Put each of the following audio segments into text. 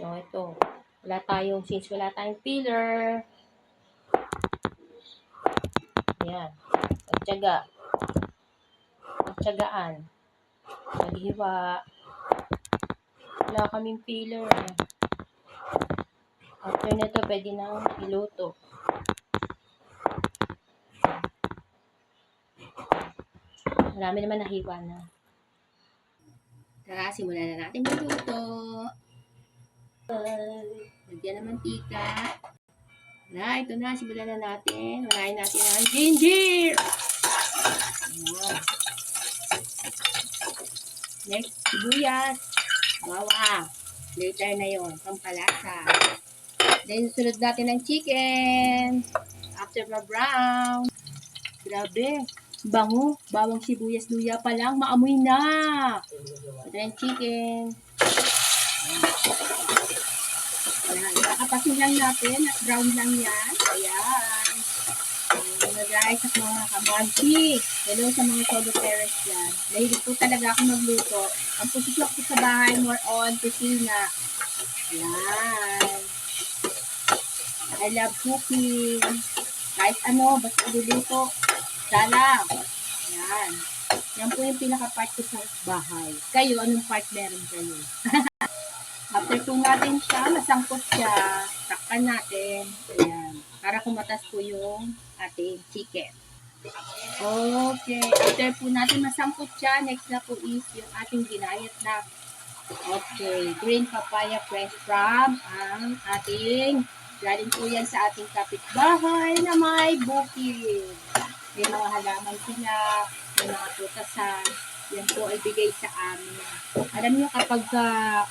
So, ito. Wala tayong, since wala tayong filler. Ayan. Pagtyaga. Pagtyagaan. Naghiwa. Wala kaming filler. eh. After nito, pwede nang iluto. Marami naman nahiwa na. Tara, simulan na natin magluto. Lagyan ng mantika. Na, ito na. Simulan na natin. Unahin natin ang ginger. Ayan. Next, sibuyas. Bawang. Later na yon Pampalasa. Then, sunod natin ang chicken. After ma-brown. Grabe. Bango. Bawang sibuyas luya pa lang. Maamoy na. Ito yung chicken. Ayan. Kakapasin lang natin at brown lang yan. Ayan. Mga guys at mga kamagsi. Hello sa mga solo parents dyan. Mahilig po talaga ako magluto. Ang posisyon ko sa bahay more on kusina. Ayan. I love cooking. Kahit ano, basta iluluto. Salang. Ayan. Yan po yung pinaka-part ko sa bahay. Kayo, anong part meron kayo? After po natin siya, masangkot siya, takpan natin. Ayan. Para kumatas po yung ating chicken. Okay. After po natin masangkot siya, next na po is yung ating ginayat na Okay. Green papaya fresh from ang ating galing po yan sa ating kapitbahay na may bukid. May mga halaman sila, may mga prutasan. Yan po ay bigay sa amin. Alam niyo kapag ah,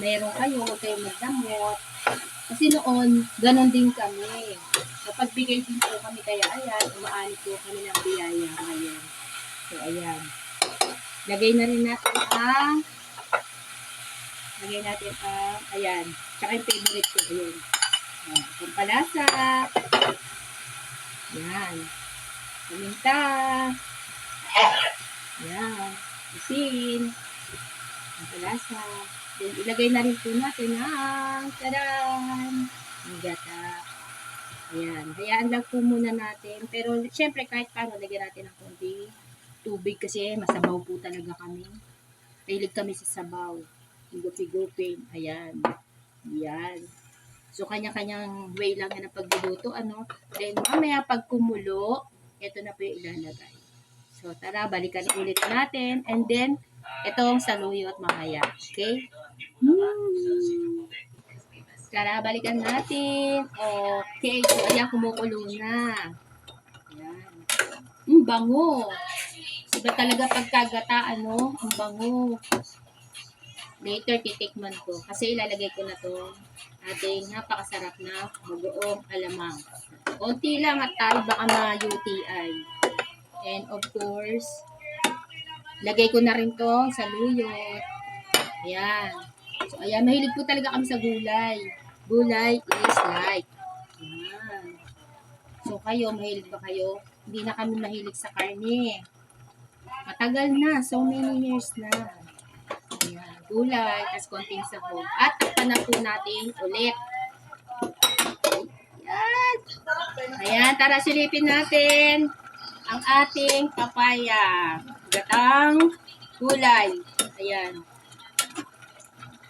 meron kayo, huwag kayong magdamot. Kasi noon, ganon din kami. Kapag bigay din po kami kaya ayan, umaani po kami ng biyaya ngayon. So, ayan. Lagay na rin natin ang lagay natin ang, ayan, tsaka yung favorite ko, ayun. Ayan, pampalasa. Ayan. Paminta. Ayan. Asin. Pampalasa. Then, ilagay na rin po natin ang tadan! Ang gata. Ayan. Hayaan lang po muna natin. Pero, syempre, kahit paano, lagyan natin ng konti tubig kasi masabaw po talaga kami. Mahilig kami sa sabaw. Higupin. Ayan. Ayan. So, kanya-kanyang way lang ang pagluluto. Ano? Then, mamaya pag kumulo, ito na po yung ilalagay. So, tara, balikan ulit natin. And then, itong saluyot mamaya. Okay? Hmm. Tara, balikan natin. Okay. So, ayan, kumukulo na. Ayan. Mm, bango. Iba talaga pagkagata, ano? Ang bango. Later, titikman ko. Kasi ilalagay ko na to ating napakasarap na bagoong alamang. Konti lang at tayo baka ma-UTI. And of course, lagay ko na rin to sa luyot. Ayan. So, ayan, mahilig po talaga kami sa gulay. Gulay is like. Ayan. So, kayo, mahilig ba kayo? Hindi na kami mahilig sa karne. Matagal na. So many years na. Ayan. Gulay, tas konting sahog. At takpan na po natin ulit. Ayan. Ayan, tara silipin natin ang ating papaya. Gatang gulay. Ayan.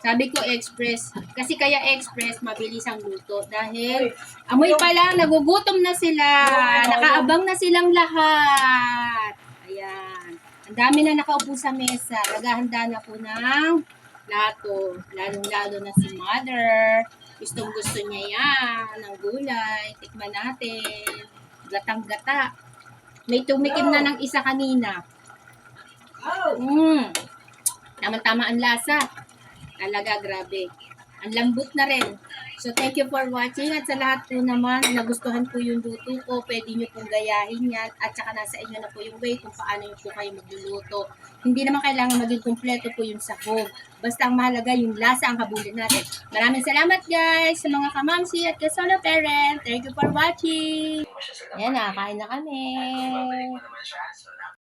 Sabi ko express. Kasi kaya express, mabilis ang luto. Dahil amoy pa lang, nagugutom na sila. Nakaabang na silang lahat. Ayan. Ang dami na nakaupo sa mesa. Naghahanda na po ng lato. Lalong-lalo na si mother. Gustong gusto niya yan. Ng gulay. Tikman natin. Gatang-gata. May tumikim na ng isa kanina. Mm. Tama-tama ang lasa. Talaga, grabe. Ang lambot na rin. So, thank you for watching. At sa lahat po naman, nagustuhan po yung luto ko, pwede nyo pong gayahin yan. At saka nasa inyo na po yung way kung paano nyo po kayo magluluto. Hindi naman kailangan maging kumpleto po yung sahog. Basta ang mahalaga yung lasa ang habulin natin. Maraming salamat guys sa mga kamamsi at kasolo parent. Thank you for watching. Yan na, kain na kami.